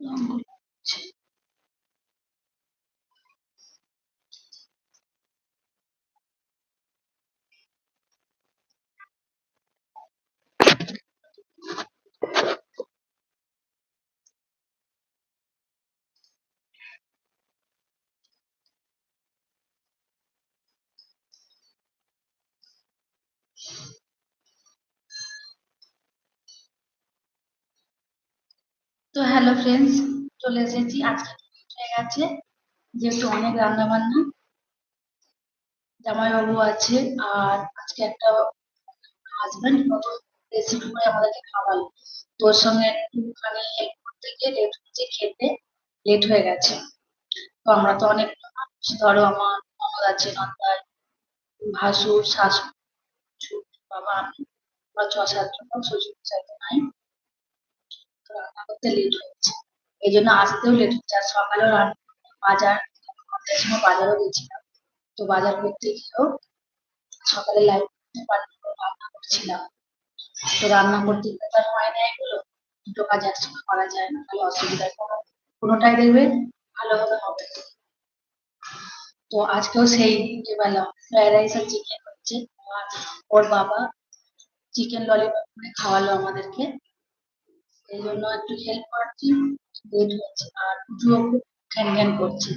রঙগুলো হচ্ছে তো হ্যালো ফ্রেন্ডস, চলে এসেছি। আজকে হয়ে গেছে, যেহেতু অনেক রান্না বান্না জামাইবাবু আছে আর আজকে একটা হাজবেন্ড কত রেসিপি করে আমাদেরকে খাওয়ালো। তোর সঙ্গে একটুখানি হেল্প করতে গিয়ে লেট হচ্ছে খেতে লেট হয়ে গেছে। তো আমরা তো অনেক ধরো আমার ননদ আছে, নন্দার ভাসুর শাশুড়ি বাবা, আমি। আমরা ছ সাতজন শ্বশুর চাইতে নাই। করতে লেট হয়েছে এই জন্য আসতেও লেট হচ্ছে। আর সকালেও বাজার সময় বাজারও গেছিলাম। তো বাজার করতে গিয়েও সকালে লাইট রান্না করছিলাম। তো রান্না করতে গেলে তো আর হয় না এগুলো। দুটো কাজ একসঙ্গে করা যায় না, তাহলে অসুবিধার কোনো, কোনোটাই দেখবে ভালোভাবে হবে তো আজকেও সেই বেলা। ফ্রাইড রাইস আর চিকেন হচ্ছে। ওর বাবা চিকেন ললিপপ করে খাওয়ালো আমাদেরকে। এই জন্য একটু হেল্প করছি লেট হচ্ছে, আর পুজোও খুব ঘ্যান ঘ্যান করছে।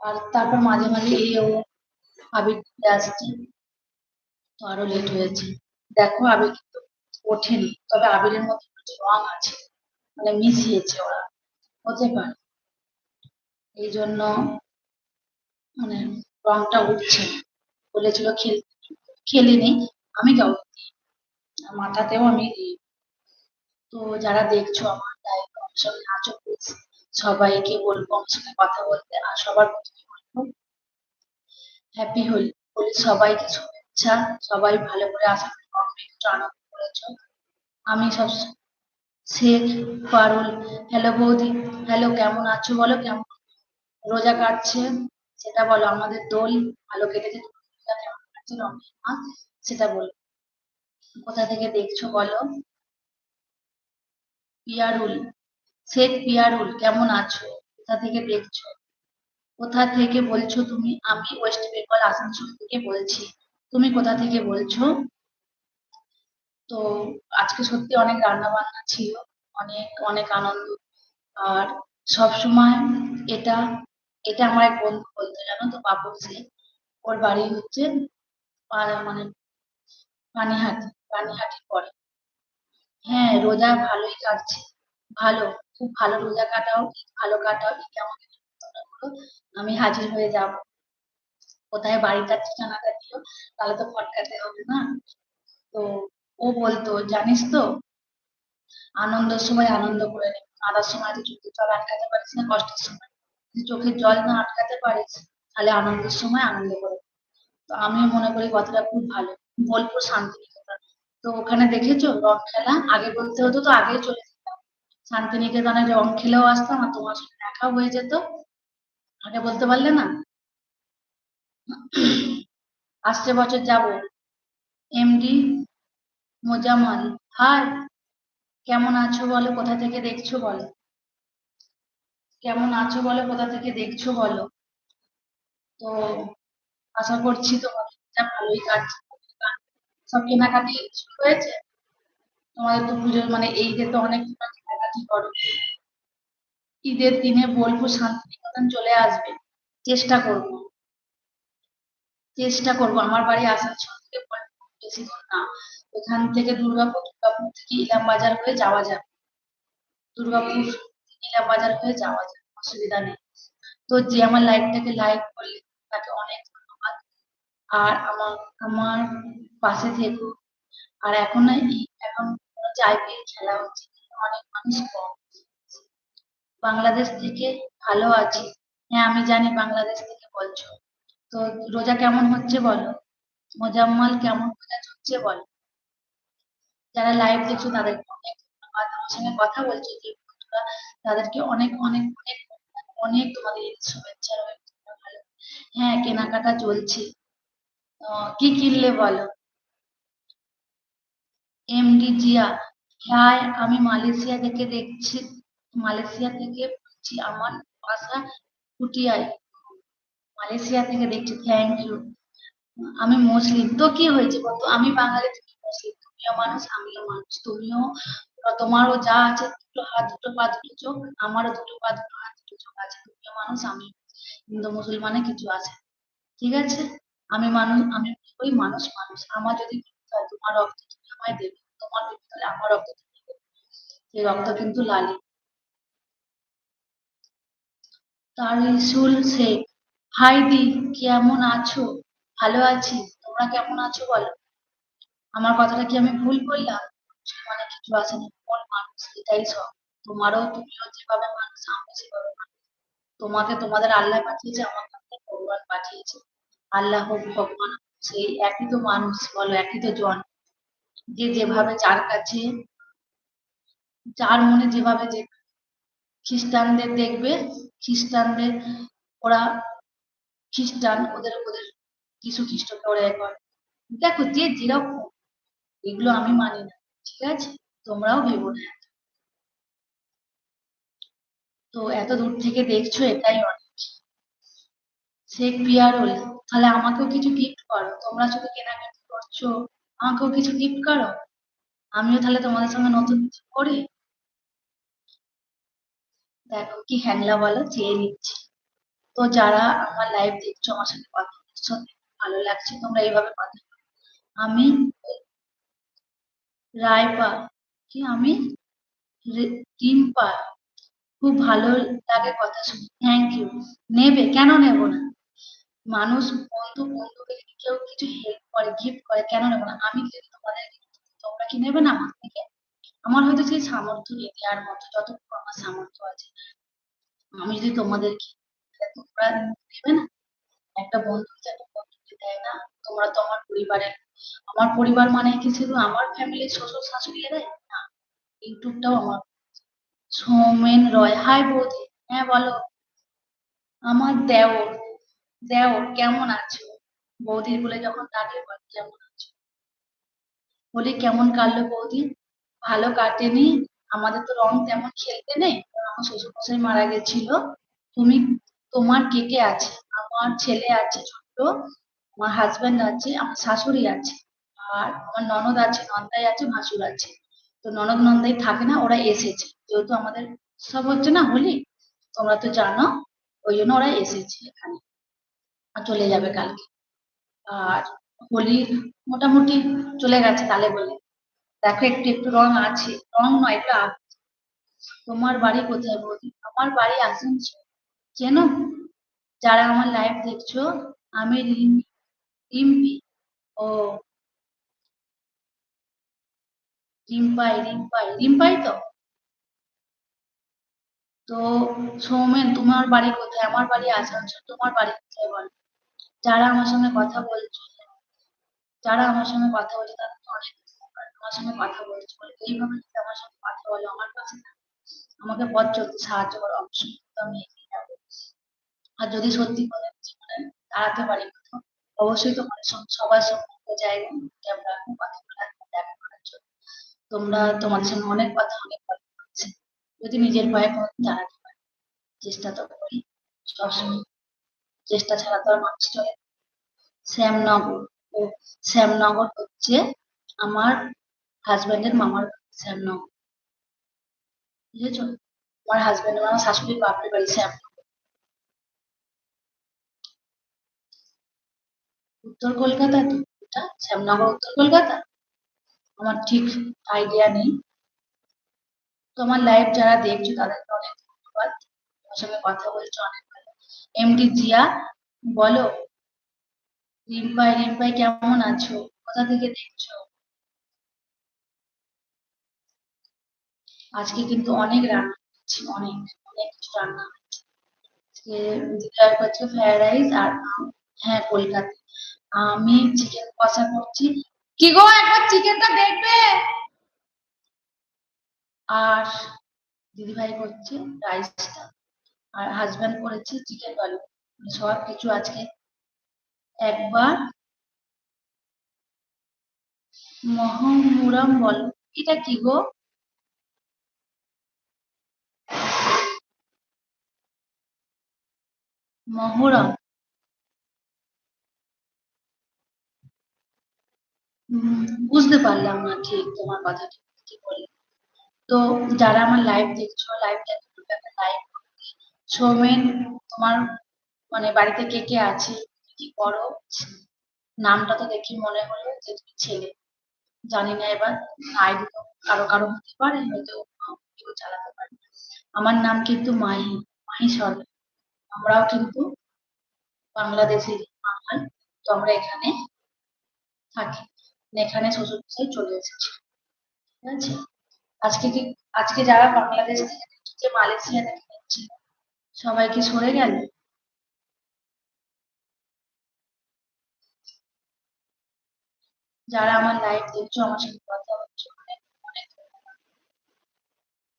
আর তারপর মাঝে মাঝে এই ও আবির আসছে, তো আরও লেট হয়েছে। দেখো আবির কিন্তু ওঠেনি, তবে আবিরের মধ্যে কিছু রং আছে মানে মিশিয়েছে ওরা, হতে পারে। এই জন্য মানে রংটা উঠছে। বলেছিল খেলতে খেলিনি, আমি দিই মাথাতেও আমি তো যারা দেখছ আমার লাইভ আমার সঙ্গে আছো প্লিজ সবাইকে বলব আমার সঙ্গে কথা বলতে আর সবার প্রথমে বলব হ্যাপি হোলি। হোলি সবাইকে শুভেচ্ছা, সবাই ভালো করে আশা করি কমবে একটু আনন্দ করেছ। আমি সব শেখ, পারুল হ্যালো বৌদি হ্যালো কেমন আছো বলো? কেমন? রোজা কাটছে, সেটা বলো, আমাদের দোল ভালো কেটেছে কেমন কাটছে সেটা বলো। কোথা থেকে দেখছ বলো? পিয়ারুল, শেখ পিয়ারুল, কেমন আছো? কোথা থেকে দেখছ? কোথা থেকে বলছো তুমি? আমি ওয়েস্ট বেঙ্গল, আসানসোল থেকে বলছি। তুমি কোথা থেকে বলছো? তো আজকে সত্যি অনেক রান্না বান্না ছিল, অনেক অনেক আনন্দ। আর সব সময় এটা এটা আমার এক বন্ধু বলতো, জানো তো পাপড় সে ওর বাড়ি হচ্ছে মানে পানিহাটি পানিহাটির পরে। হ্যাঁ রোজা ভালোই কাটছে। ভালো, খুব ভালো রোজা কাটাও, ভালো কাটাও। ঈদে আমাকে নিমন্ত্রণ করো আমি হাজির হয়ে যাব। কোথায় বাড়িটা ঠিকানাটা দিও তাহলে তো ফটকাতে হবে না। তো ও বলতো, জানিস তো, আনন্দের সময় আনন্দ করে নে। কাঁদার সময় তুই চোখের জল আটকাতে পারিস না, কষ্টের সময়। যদি চোখের জল না আটকাতে পারিস, তাহলে আনন্দের সময় আনন্দ করে। তো আমিও মনে করি, কথাটা খুব ভালো। বোলপুর শান্তিনিকেতন। তো ওখানে দেখেছ রং খেলা? আগে বলতে হতো তো আগে চলে যেতাম। শান্তিনিকেতনে রং খেলেও আসতাম আর তোমার সাথে দেখাও হয়ে যেত। আগে বলতে পারলে না? আসছে বছর যাব। এমডি মোজাম্মল। হাই, কেমন আছো বলো? কোথা থেকে দেখছ বলো? কেমন আছো বলো? কোথা থেকে দেখছ বলো? তো আশা করছি তোমার ভালোই কাটছে। সব কেনাকাটি শুরু হয়েছে? তোমাদের তো পুজোর মানে এই যে তো অনেক কেনাকাটি করো। ঈদের দিনে বলব শান্তিনিকেতন চলে আসবে। চেষ্টা করব। চেষ্টা করব। আমার বাড়ি থেকে বোলপুর বেশি দূর না। এখান থেকে দুর্গাপুর দুর্গাপুর থেকে ইলাম বাজার হয়ে যাওয়া যাবে। দুর্গাপুর ইলাম বাজার হয়ে যাওয়া যাবে। অসুবিধা নেই। তো যে আমার লাইভটাকে লাইক করলে, তাকে অনেক আর আমার আমার পাশে থেকো। আর এখন এখন আইপিএল খেলা হচ্ছে অনেক মানুষ কম। বাংলাদেশ থেকে ভালো আছি। হ্যাঁ আমি জানি বাংলাদেশ থেকে বলছো। তো রোজা কেমন হচ্ছে বলো? মোজাম্মল কেমন রোজা হচ্ছে বলো? যারা লাইভ দেখছ তাদেরকে অনেক ধন্যবাদ। আমার সঙ্গে কথা বলছো যে বন্ধুরা, তাদেরকে অনেক অনেক অনেক অনেক তোমাদের শুভেচ্ছা ভালো হ্যাঁ কেনাকাটা চলছে। কি কিনলে বলো? এমডি জিয়া। হ্যাঁ আমি মালয়েশিয়া থেকে দেখছি। মালয়েশিয়া থেকে বলছি, আমার বাসা পুটিয়ায় মালয়েশিয়া থেকে দেখছি থ্যাংক ইউ আমি মুসলিম। তো কি হয়েছে বলতো আমি বাঙালি তুমি মুসলিম। তুমিও মানুষ, আমিও মানুষ। তুমিও তোমারও যা আছে, দুটো হাত, দুটো পা, দুটো চোখ, আমারও দুটো পা, দুটো হাত, দুটো চোখ আছে। তুমিও মানুষ আমি হিন্দু, মুসলমানে কিছু আছে। ঠিক আছে? আমি মানুষ, আমি ওই মানুষ মানুষ। আমার যদি তোমার রক্ত তুমি আমায় দেবে, তোমার বিপদ আমার রক্ত তুমি দেবে। সেই রক্ত কিন্তু লালি। তারিসুল শেখ হাই দি কেমন আছো? ভালো আছি, তোমরা কেমন আছো বলো? আমার কথাটা কি আমি ভুল বললাম? মানে কিছু আসে না মানুষ? এটাই সব। তোমারও তুমিও যেভাবে মানুষ আমি সেভাবে মানুষ। তোমাকে তোমাদের আল্লাহ পাঠিয়েছে আমার কাছে ভগবান পাঠিয়েছে। আল্লাহ ভগবান সেই একই তো মানুষ বলো, একই তো জন। যে যেভাবে যার কাছে, যার মনে যেভাবে যে খ্রিস্টানদের দেখবে, খ্রিস্টানদের, ওরা খ্রিস্টান, ওদের ওদের যিশু খ্রিস্টকে ওরা এ করে। দেখো যে যেরকম, এগুলো আমি মানি না, ঠিক আছে? তোমরাও ভেবো না। তো এত দূর থেকে দেখছ, এটাই অনেক। শেখ পিয়ারুল তাহলে আমাকেও কিছু গিফট করো? তোমরা শুধু কেনাকাটি করছ, আমাকেও কিছু গিফট করো? আমিও তাহলে তোমাদের সঙ্গে নতুন কিছু করি? দেখো কি হ্যাংলা বলো, চেয়ে নিচ্ছি। তো যারা আমার লাইভ দেখছ, আমার সাথে কথা বলছো, ভালো লাগছে, তোমরা এইভাবে কথা। আমি রায়পা, কি আমি? রিম্পা। খুব ভালো লাগে কথা শুনে। থ্যাংক ইউ নেবে? কেন নেব না? মানুষ বন্ধু বন্ধুকে কেউ কিছু হেল্প করে গিফট করে, কেন নেব না? আমি যদি তোমাদের তোমরা কি নেবে না আমার থেকে? আমার হয়তো সেই সামর্থ্য নেই দেওয়ার মতো যতটুকু আমার সামর্থ্য আছে। আমি যদি তোমাদের তোমরা নেবে না? একটা বন্ধু যাতে বন্ধুকে দেয় না, তোমরা তো আমার পরিবারের, আমার পরিবার মানে কি শুধু আমার ফ্যামিলির শ্বশুর শাশুড়ি দেয়? না, ইউটিউবটাও আমার সৌমেন রয়, হাই বৌদি হ্যাঁ বলো। আমার দেওর দেওর কেমন আছো? বৌদির বলে যখন ডাকে বল কেমন আছো? বলি, কেমন কাটলো বৌদি? ভালো কাটেনি। আমাদের তো রং তেমন খেলতে নেই। আমার শ্বশুর মশাই মারা গেছিল। তুমি, তোমার কে কে আছে? আমার ছেলে আছে ছোট্ট, আমার হাজবেন্ড আছে, আমার শাশুড়ি আছে, আর আমার ননদ আছে, নন্দাই আছে, ভাসুর আছে। তো ননদ, নন্দাই থাকে না, ওরা এসেছে। যেহেতু আমাদের সব হচ্ছে না হোলি, তোমরা তো জানো, ওই জন্য ওরা এসেছে এখানে। চলে যাবে কালকে। আর হোলি মোটামুটি চলে গেছে তালে বলে। দেখো একটু একটু রং আছে। রং নয়, একটু তোমার বাড়ি কোথায় বৌদি? আমার বাড়ি আসানসোল। চেনো যারা আমার লাইভ দেখছ, আমি রিম- রিম্পি। ও। রিম্পাই রিম্পাই। রিম্পাই তো? তো সৌমেন, তোমার বাড়ি কোথায়? আমার বাড়ি আসানসোল, তোমার বাড়ি কোথায় বলো? যারা আমার সঙ্গে কথা বলছো, যারা আমার সঙ্গে কথা বলছে, তারা অনেক। আমার সঙ্গে কথা বলছো বলে এইভাবে যদি আমার সঙ্গে কথা বলো, আমার পাশে আমাকে পথ চলতে সাহায্য করো অবশ্যই আমি এগিয়ে যাব আর যদি সত্যি করে জীবনে দাঁড়াতে পারি কোথাও, অবশ্যই তোমার সঙ্গে সবার সঙ্গে জায়গা ক্যামেরা কথা বলার দেখা করার জন্য। তোমরা তোমার সঙ্গে অনেক কথা অনেক কথা যদি নিজের পায়ে কোনোদিন দাঁড়াতে পারি, চেষ্টা তো করি। সবসময়। চেষ্টা ছাড়া তো আর মানুষ চলে শ্যামনগর, ও শ্যামনগর হচ্ছে আমার হাজবেন্ডের মামার শ্যামনগর। বুঝেছ? আমার হাজবেন্ড আমার শাশুড়ির বাপের বাড়ি শ্যামনগর। উত্তর কলকাতা তো? এটা শ্যামনগর, উত্তর কলকাতা? আমার ঠিক আইডিয়া নেই। তো আমার লাইভ যারা দেখছ তাদেরকে অনেক ধন্যবাদ। তোমার সঙ্গে কথা বলছো অনেক। এমডি জিয়া, বলো, রিম্পাই রিম্পাই কেমন আছো? কোথা থেকে দেখছ? আজকে কিন্তু অনেক রান্না করছি, অনেক অনেক কিছু রান্না আজকে দিদা করছে ফ্রাইড রাইস আর হ্যাঁ কলকাতা। আমি চিকেন কষা করছি। কি গো, একবার চিকেনটা দেখবে? আর দিদিভাই করছে রাইসটা আর হাজব্যান্ড করেছে চিকেন বালু। মানে সব কিছু আজকে একবার মহমুরম বল। এটা কি গো? মহরম বুঝতে পারলাম না ঠিক তোমার কথাটা। কি বলে তো যারা আমার লাইভ দেখছ লাইভ লাইভ সৌমেন তোমার মানে বাড়িতে কে কে আছে? কি করো নামটা তো দেখি মনে হলো যে তুমি ছেলে। জানি না এবার। আইডি কারও কারও হতে পারে, হয়তো কেউ চালাতে পারে। আমার নাম কিন্তু মাহি মাহি সরকার আমরাও কিন্তু বাংলাদেশি বাঙাল, তো আমরা এখানে থাকি। মানে এখানে শ্বশুর চলে এসেছি। ঠিক আছে? আজকে কি, আজকে যারা বাংলাদেশ থেকে মালয়েশিয়া থেকে সবাই কি সরে গেল? যারা আমার লাইভ দেখছ, আমার সাথে কথা হচ্ছে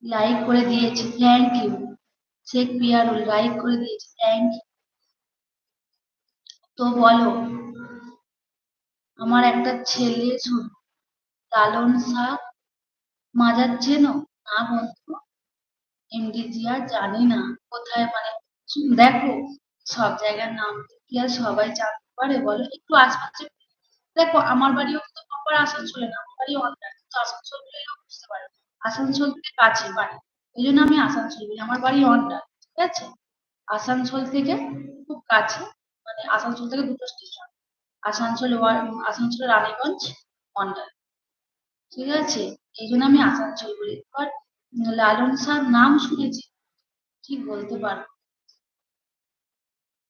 লাইক করে দিয়েছে thank you Sheikh Piyarul like করে দিয়েছে থ্যাংক ইউ তো বলো, আমার একটা ছেলে শুধু লালন শাহ মাজার না বন্ধু। এমডি জিয়া জানি না। কোথায় মানে দেখো, সব জায়গার নাম কি আর সবাই জানতে পারে বলো? একটু আশপাশে দেখো, আমার বাড়িও কিন্তু প্রপার আসানসোলে না, আমার বাড়ি অন্ধ্রা কিন্তু আসানসোল বললেও বুঝতে পারো আসানসোল থেকে কাছে বাড়ি ওই জন্য আমি আসানসোল বলি, আমার বাড়ি অন্ধ্রা ঠিক আছে? আসানসোল থেকে খুব কাছে মানে আসানসোল থেকে দুটো স্টেশন, আসানসোল আসানসোল রানীগঞ্জ অন্ডার ঠিক আছে? এই জন্য আমি আসানসোল বলি। এবার লালন শাহ নাম শুনেছি। ঠিক বলতে পারব?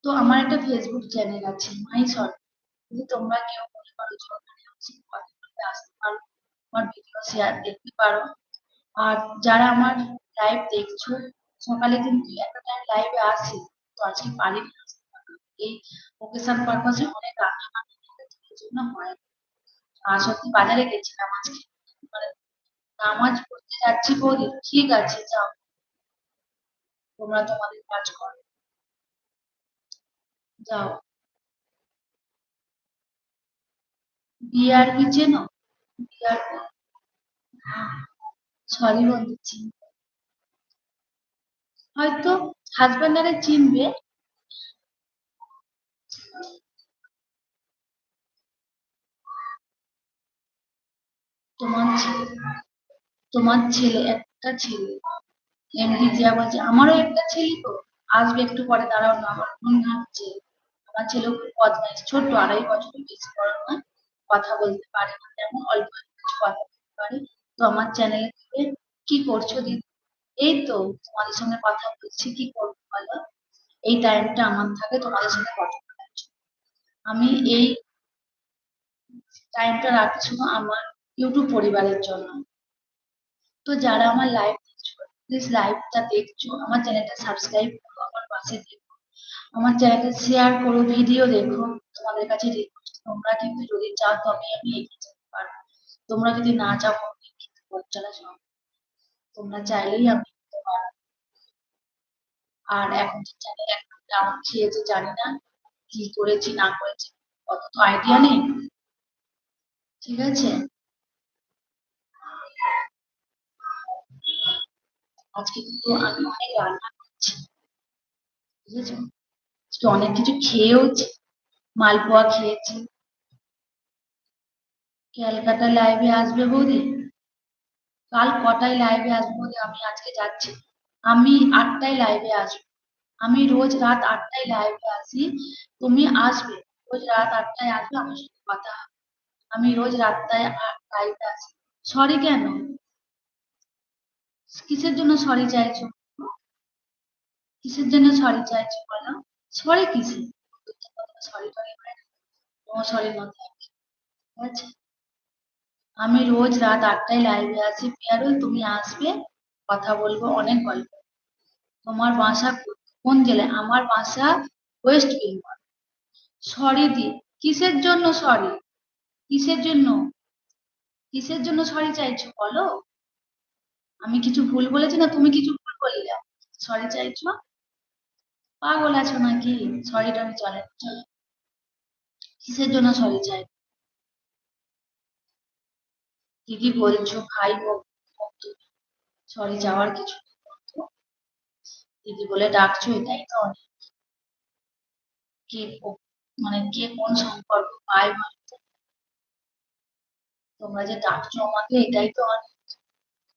তো আমার একটা ফেসবুক চ্যানেল আছে, মাই শর্ট যদি তোমরা কেউ মনে করো যে ওখানে আমি আসতে পারো আমার ভিডিও শেয়ার দেখতে পারো। আর যারা আমার লাইভ দেখছ, সকালে কিন্তু একটা টাইম লাইভে আসি, তো আজকে আসতে পারব। এই ওকেশন পারপাসে অনেক রান্না বান্না জন্য হয়। আর সত্যি বাজারে গেছিলাম আজকে। মানে নামাজ পড়তে যাচ্ছি বলি, ঠিক আছে, যাও। তোমরা তোমাদের কাজ করো। যাও। বিআরবি চেনো? বিআরবি সরি বন্ধু চিনবে হয়তো হাজবেন্ড আরে চিনবে। তোমার তোমার ছেলে, একটা ছেলে। এমডি জিয়া বলছে আমারও একটা ছেলে তো। আসবে একটু পরে, দাঁড়াও না, আমার ফোন ঘাটছে আমার ছেলেও খুব বদমাইশ, ছোট্ট, আড়াই বছরের বেশি বড় নয়। কথা বলতে পারে না তেমন, অল্প কিছু কথা বলতে পারে। তো আমার চ্যানেলে থেকে কি করছ দিদি? এই তো, তোমাদের সঙ্গে কথা বলছি, কি করব বলো? এই টাইমটা আমার থাকে, তোমাদের সঙ্গে কথা বলার। আমি এই টাইমটা রাখছি আমার ইউটিউব পরিবারের জন্য। তো যারা আমার লাইভ দেখছ প্লিজ লাইভটা দেখছ, আমার চ্যানেলটা সাবস্ক্রাইব করো, আমার পাশে দেখো আমার চ্যানেলটা শেয়ার করো ভিডিও দেখো, তোমাদের কাছে রিকোয়েস্ট তোমরা কিন্তু যদি চাও তবে আমি এগিয়ে যেতে পারব। তোমরা যদি না চাও চলা সম্ভব তোমরা চাইলেই আমি আর এখন যে চ্যানেল একটা ডাউন খেয়েছে, জানি না কি করেছি, না করেছি, অত তো আইডিয়া নেই। ঠিক আছে? আজকে কিন্তু আমি অনেক রান্না করছি। আজকে অনেক কিছু খেয়েওছি, মালপোয়া খেয়েছি। ক্যালকাটা লাইভে আসবে বৌদি? কাল কটায় লাইভে আসবে বৌদি? আমি আজকে যাচ্ছি। আমি আটটায় লাইভে আসব। আমি রোজ রাত আটটায় লাইভে আসি। তুমি আসবে। রোজ রাত আটটায় আসবে, আমার সাথে কথা আমি রোজ রাতটায় লাইভে আসি। সরি কেন? কিসের জন্য সরি চাইছো? কিসের জন্য সরি চাইছো বলো? সরি কিসে? সরি টরি না সরি আমি রোজ রাত আটটায় লাইভে আসি পিয়ারুল, তুমি আসবে, কথা বলব, অনেক গল্প। তোমার বাসা কোন জেলায়? আমার বাসা ওয়েস্ট বেঙ্গল সরি দি, কিসের জন্য সরি কিসের জন্য? কিসের জন্য সরি চাইছো বলো? আমি কিছু ভুল বলেছি না? তুমি কিছু ভুল বললে। সরি চাইছো? পাগল আছো নাকি? সরি টরি চলে। কিসের জন্য সরি চাই? দিদি বলছো? ভাই সরি যাওয়ার কিছু। দিদি বলে ডাকছো, এটাই তো অনেক। কে মানে কে কোন সম্পর্ক, পায় তোমরা যে ডাকছো আমাকে, এটাই তো অনেক।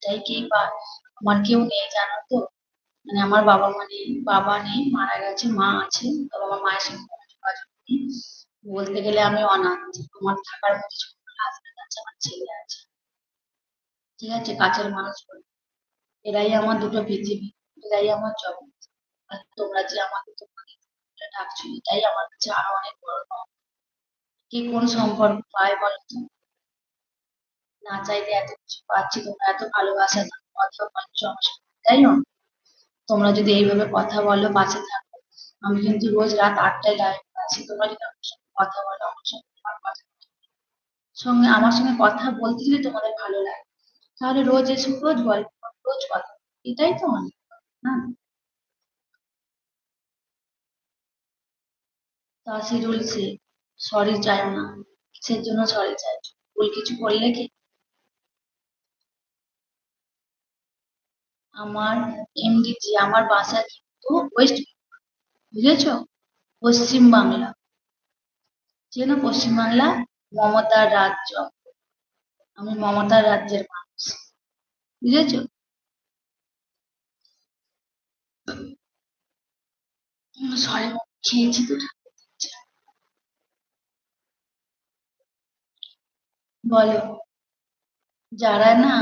এটাই কে পায় আমার কেউ নেই জানো তো? মানে আমার বাবা মানে বাবা নেই, মারা গেছে, মা আছে। তো আমার মায়ের সঙ্গে যোগাযোগ নেই। বলতে গেলে আমি অনাথ। আমার থাকার মতো হাজবেন্ড আছে আমার ছেলে আছে। ঠিক আছে, কাছের মানুষ বলে। এরাই আমার দুটো পৃথিবী, এরাই আমার জগৎ। আর তোমরা যে আমাকে তোমাকে ডাকছো, এটাই আমার কাছে আরও অনেক বড়। কে কোন সম্পর্ক পায় বলতো না চাইতে এত কিছু পাচ্ছি তোমরা এত ভালোবাসা দাও, কথা বলছো তাই না? তোমরা যদি এইভাবে কথা বলো পাশে থাকো। আমি কিন্তু রোজ রাত আটটায় লাইভ আছি তোমরা যদি আমার সঙ্গে কথা বলো আমার সঙ্গে তোমার কথা সঙ্গে আমার সঙ্গে কথা বলতে যদি তোমাদের ভালো লাগে। তাহলে রোজ এসে রোজ গল্প রোজ কথা এটাই তো অনেক না? তা সে সরি চায় না। কিসের জন্য সরি চাই ভুল কিছু করলে কি আমার এমডিজি, আমার বাসা কিন্তু ওয়েস্ট বুঝেছ? পশ্চিম বাংলা। চেনো পশ্চিম বাংলা, মমতার রাজ্য। আমি মমতার রাজ্যের মানুষ। বুঝেছ? সরি খেয়েছি তো বলো, যারা না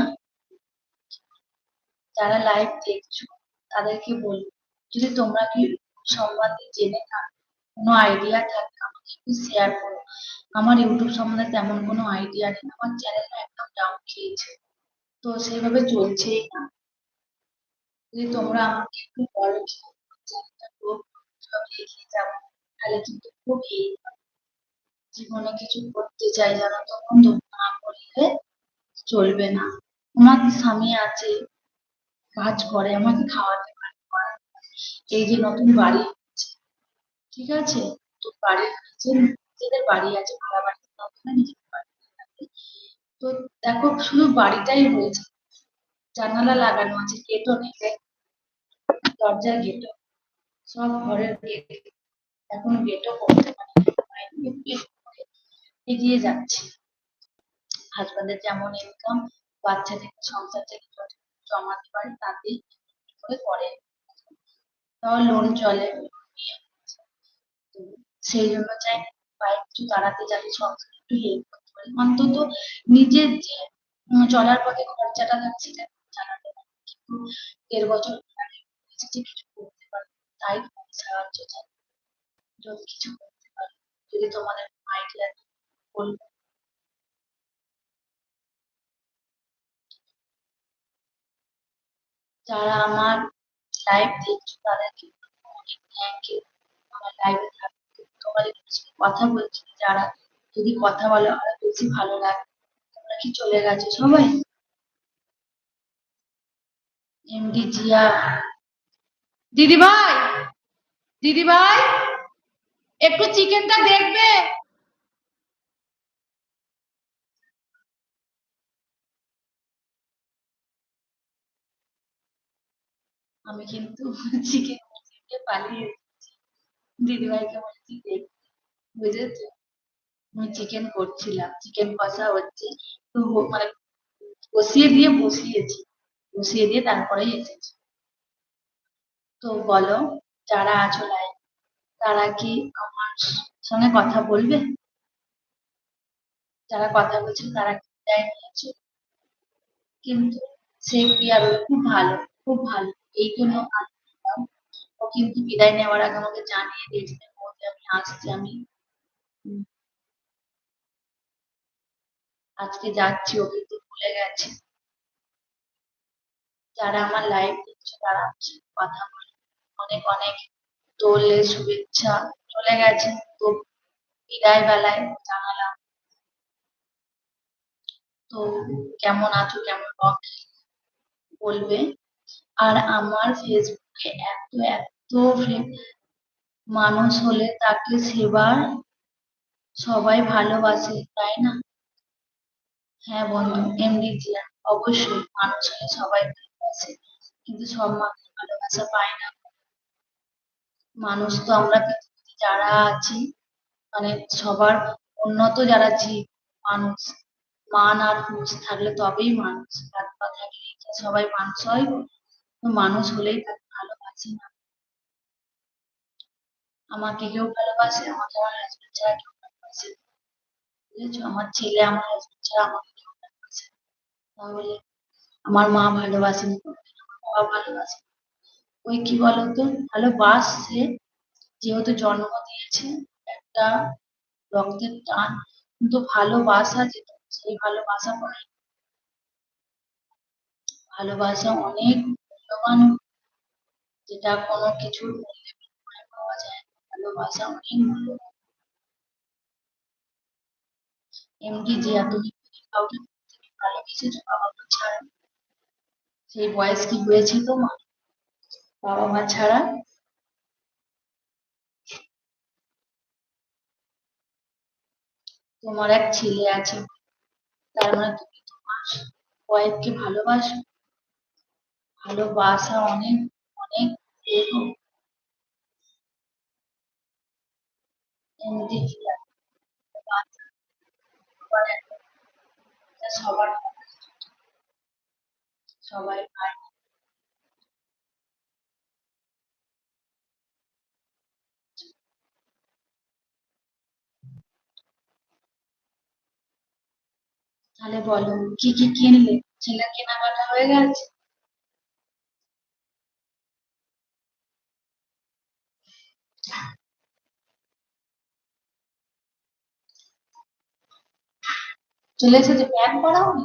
যারা লাইভ দেখছ, তাদেরকে বলব, যদি তোমরা কি সম্বন্ধে জেনে থাকো, কোনো আইডিয়া থাকে আমাকে একটু শেয়ার করো। আমার ইউটিউব সম্বন্ধে তেমন কোনো আইডিয়া নেই, আমার চ্যানেলটা একদম ডাউন খেয়েছে। তো সেইভাবে চলছেই না। যদি তোমরা আমাকে একটু বলো যাব, তাহলে কিন্তু খুব জীবনে কিছু করতে চাই জানো তো বন্ধু, না করলে চলবে না। আমার স্বামী আছে কাজ করে, আমাকে খাওয়াতে পারে। এই যে নতুন বাড়ি ঠিক আছে? তো বাড়ি হচ্ছে নিজেদের বাড়ি আছে ভাড়া বাড়ি নিজেদের। তো দেখো, শুধু বাড়িটাই হয়েছে। জানালা লাগানো আছে গেটও নেই দরজার গেটও সব ঘরের গেট এখন গেটও করতে পারি এগিয়ে যাচ্ছে। হাজবেন্ডের যেমন ইনকাম বাচ্চা থেকে সংসার থেকে পারি তাতেই করে করে তাও লোন চলে। সেই জন্য চাই বাইক একটু তাড়াতে যাতে সংসার একটু হেল্প করতে পারি। অন্তত নিজের যে চলার পথে খরচাটা থাকছে চালাতে পারি। কিন্তু দেড় বছর কিছু করতে পারব তাই সাহায্য চাই। যদি কিছু করতে পারি, যদি তোমাদের আইডিয়া বলবে। যারা আমার লাইভ দেখছ তাদেরকে অনেক থ্যাংক ইউ আমার লাইভে থাকতে কিছু কথা বলছো, যারা যদি কথা বলো আরও বেশি ভালো লাগে, তোমরা কি চলে গেছো সবাই? এমডি জিয়া। দিদি ভাই দিদি ভাই একটু চিকেনটা দেখবে। আমি কিন্তু চিকেন পালিয়ে দিদিভাইকে বলেছি বুঝেছ? আমি চিকেন করছিলাম। চিকেন কষা হচ্ছে। তো মানে বসিয়ে দিয়ে বসিয়েছি। বসিয়ে দিয়ে তারপরেই এসেছি। তো বলো, যারা আছো লাইভ তারা কি আমার সঙ্গে কথা বলবে? যারা কথা বলছে, তারা কি কিন্তু সে প্রিয়ার খুব ভালো খুব ভালো। এই জন্য ও কিন্তু বিদায় নেওয়ার আগে আমাকে জানিয়ে দিয়েছিল যে আমি আসছি আমি। আজকে যাচ্ছি ও কিন্তু ভুলে গেছে। যারা আমার লাইভ দেখছে, তারা কথা বলে। অনেক অনেক দোলে শুভেচ্ছা। চলে গেছে তো বিদায় বেলায় জানালাম। তো কেমন আছো, কেমন বলবে। আর আমার ফেসবুকে এত এত মানুষ হলে তাকে সেবার সবাই ভালোবাসে, তাই না? হ্যাঁ বন্ধু এমডি জিয়া অবশ্যই মানুষ হলে সবাই ভালোবাসে, কিন্তু সব মানুষ ভালোবাসা পায় না। মানুষ তো আমরা পৃথিবীতে যারা আছি মানে সবার উন্নত যারা জীব মানুষ, মান আর হুঁশ থাকলে তবেই মানুষ থাকলে সবাই মানুষ হয়। মানুষ হলেই তাকে ভালোবাসে না। আমাকে কেউ ভালোবাসে আমাকে আমার হাজবেন্ড ছাড়া কেউ ভালোবাসে বুঝেছ? আমার ছেলে, আমার হাজবেন্ড ছাড়া আমাকে কেউ ভালোবাসে তাহলে আমার মা ভালোবাসেনি বাবা ভালোবাসে ওই কি বলতো? ভালোবাসছে, যেহেতু জন্ম দিয়েছে, একটা রক্তের টান। কিন্তু ভালোবাসা যেটা, সেই ভালোবাসা পরে ভালোবাসা অনেক মূল্যবান যেটা কোনো কিছুর মূল্যে পাওয়া যায়। ভালোবাসা অনেক মূল্যবান। এমনি যে তুমি কাউকে ভালোবেসেছো বাবা মা ছাড়া সেই বয়স কি হয়েছে তোমার বাবা মা ছাড়া? তোমার এক ছেলে আছে, তার মানে তুমি তোমার ওয়াইফকে ভালোবাসো? ভালোবাসা অনেক অনেক সবার সবাই তাহলে বলো কি কি কিনলে? ছেলে কেনাকাটা হয়ে গেছে? চলে এসেছে প্যান করাও নি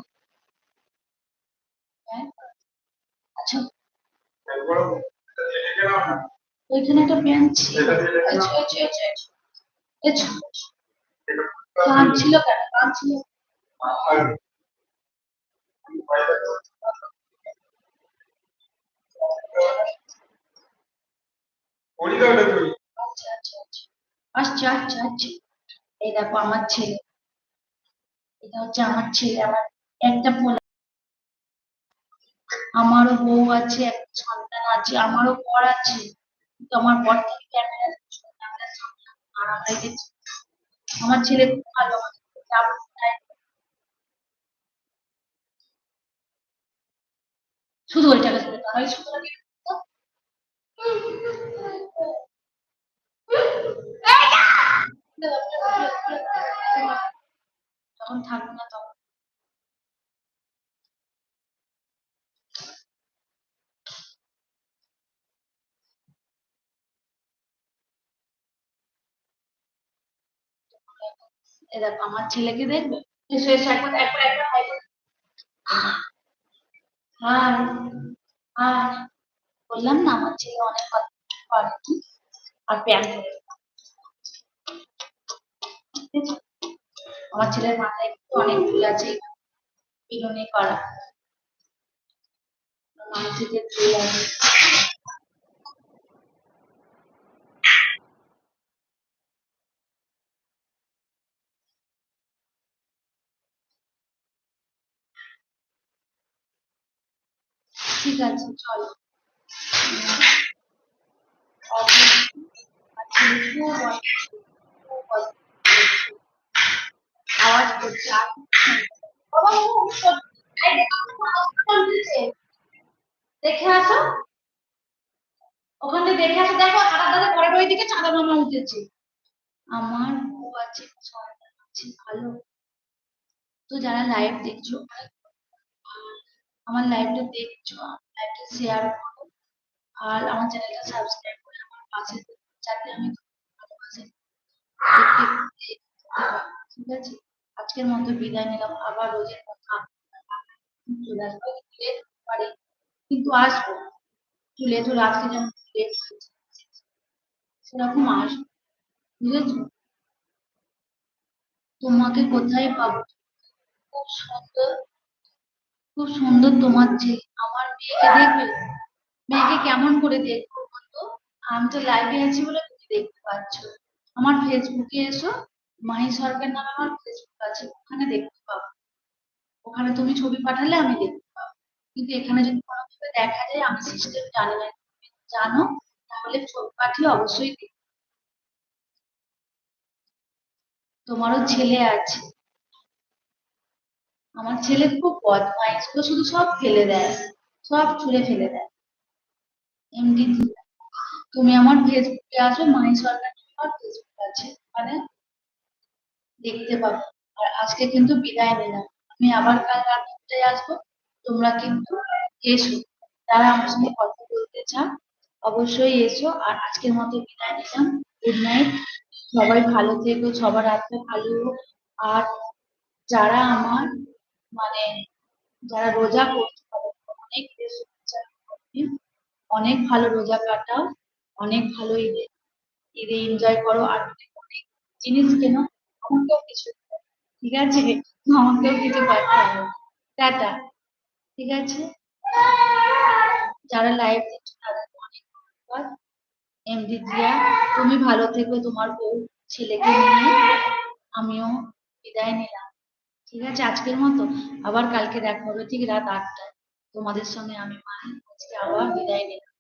প্যান আচ্ছা ওইখানে একটা প্যান ছিল আচ্ছা আচ্ছা আচ্ছা আচ্ছা আচ্ছা কান ছিল কেন কান ছিল আচ্ছা আচ্ছা আচ্ছা আচ্ছা আচ্ছা আচ্ছা এই দেখো আমার ছেলে এটা হচ্ছে আমার ছেলে, আমার একটা পোলা। আমারও বউ আছে, একটা সন্তান আছে, আমারও বর আছে। কিন্তু আমার বর থেকে ক্যামেরা আমার ছেলে খুব ভালো শুধু শুধু তারাই শুধু লাগে তখন থাকবে না তখন দেখো, আমার ছেলেকে দেখবে একবার একবার একবার। হাই হাই বললাম না, আমার ছেলে অনেক কথা আর প্যান? আমার ছেলের মাথায় একটু অনেক ভুল আছে বিনুনি করা। মানসিকের আছে। ঠিক আছে, চলো। খুব আওয়াজ করছে। দেখো, আসো। ওখানে দেখে আসো। দেখো দাদা পরের ওই দিকে চাঁদা মামা উঠেছে। আমার বউ আছে আছে ভালো। তো যারা লাইভ দেখছ আমার লাইভটা দেখছ লাইভটা শেয়ার করো। আর আমার চ্যানেলটা সাবস্ক্রাইব করে আমার পাশে যাতে আমি। ঠিক আছে? আজকের মতো বিদায় নিলাম। আবার রোজের চলে আসব। কিন্তু আসব। একটু লেট হলে আজকে যেমন সেরকম আসব। বুঝেছ? তোমাকে কোথায় পাবো? খুব সুন্দর। খুব সুন্দর তোমার ছেলে। আমার মেয়েকে দেখবে? মেয়েকে কেমন করে দেখব আমি তো লাইভে আছি বলে তুমি দেখতে পাচ্ছ। আমার ফেসবুকে এসো। মাহি সরকার নামে আমার ফেসবুক আছে, ওখানে দেখতে পাবো। ওখানে তুমি ছবি পাঠালে আমি দেখতে পাবো। কিন্তু এখানে যদি কোনোভাবে দেখা যায়, আমি সিস্টেম জানি না। তুমি জানো, তাহলে ছবি পাঠিয়ে অবশ্যই দেখতে তোমারও ছেলে আছে। আমার ছেলে খুব বদমাইশ। ও শুধু সব ফেলে দেয়, সব ছুঁড়ে ফেলে দেয়। এমডি তুমি আমার ফেসবুকে আসো মাই সরকার ফেসবুক আছে। মানে দেখতে পাবো। আর আজকে কিন্তু বিদায় নিলাম। আমি আবার কাল রাত দুটায় আসব। তোমরা কিন্তু এসো। যারা আমার সঙ্গে কথা বলতে চাও অবশ্যই এসো। আর আজকের মতো বিদায় নিলাম। গুড নাইট সবাই ভালো থেকো, সবার রাতটা ভালো হোক। আর যারা আমার মানে যারা রোজা করছে, তাদেরকে অনেক। অনেক ভালো রোজা কাটাও, অনেক ভালো ঈদে ঈদে এনজয় করো। আর অনেক জিনিস কেনো আমাকেও কিছু ঠিক আছে? আমাকেও কিছু পাঠাবো টাটা। ঠিক আছে? যারা লাইভ দেখছ তাদেরকে অনেক ধন্যবাদ। এমডি জিয়া তুমি ভালো থেকো তোমার বউ ছেলেকে নিয়ে। আমিও বিদায় নিলাম। ঠিক আছে? আজকের মতো। আবার কালকে দেখা হবে ঠিক রাত আটটায়। তোমাদের সঙ্গে আমি মানে আজকে আবার বিদায় নিলাম।